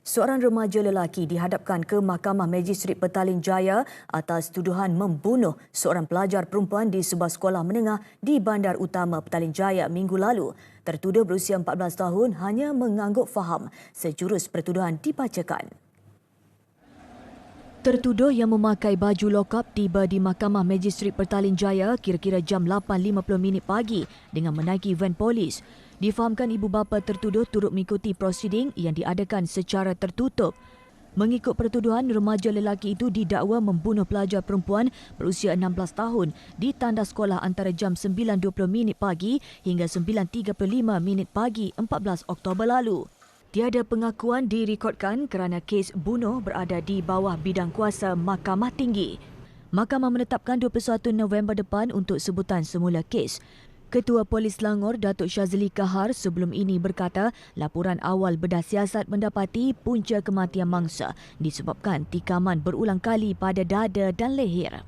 Seorang remaja lelaki dihadapkan ke Mahkamah Magistrat Petaling Jaya atas tuduhan membunuh seorang pelajar perempuan di sebuah sekolah menengah di Bandar Utama Petaling Jaya minggu lalu. Tertuduh berusia 14 tahun hanya mengangguk faham sejurus pertuduhan dibacakan. Tertuduh yang memakai baju lokap tiba di Mahkamah Magistrat Petaling Jaya kira-kira jam 8.50 minit pagi dengan menaiki van polis. Difahamkan ibu bapa tertuduh turut mengikuti prosiding yang diadakan secara tertutup. Mengikut pertuduhan, remaja lelaki itu didakwa membunuh pelajar perempuan berusia 16 tahun di tanda sekolah antara jam 9.20 minit pagi hingga 9.35 minit pagi 14 Oktober lalu. Tiada pengakuan direkodkan kerana kes bunuh berada di bawah bidang kuasa Mahkamah Tinggi. Mahkamah menetapkan 21 November depan untuk sebutan semula kes. Ketua Polis Langor Datuk Syazli Kahar sebelum ini berkata laporan awal bedah siasat mendapati punca kematian mangsa disebabkan tikaman berulang kali pada dada dan leher.